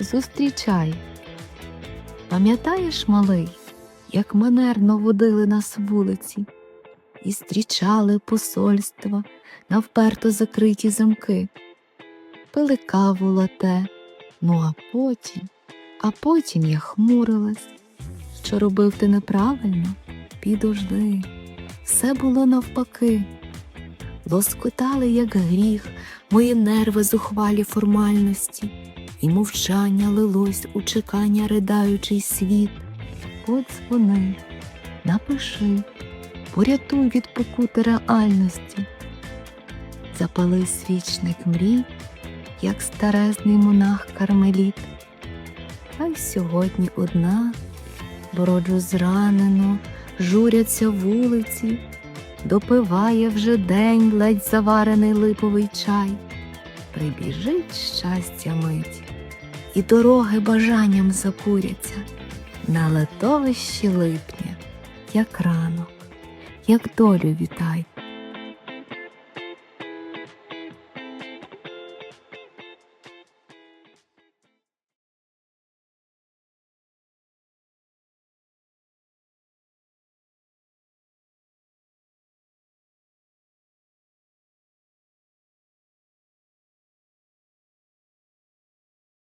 зустрічай. Пам'ятаєш, малий, як манерно водили нас вулиці і зустрічали посольства на вперто закриті замки, пили каву лате, ну а потім, а потім я хмурилась, що робив ти неправильно, підожди, все було навпаки. Лоскотали, як гріх, мої нерви зухвалі формальності, і мовчання лилось у чекання ридаючий світ. Подзвони, напиши, порятуй від покути реальності. Запали свічник мрій, як старезний монах кармеліт. А й сьогодні одна, бороджу зранено, журяться вулиці, допиває вже день ледь заварений липовий чай. Прибіжить щастя мить, і дороги бажанням закуряться на летовищі липня, як ранок, як долю вітай.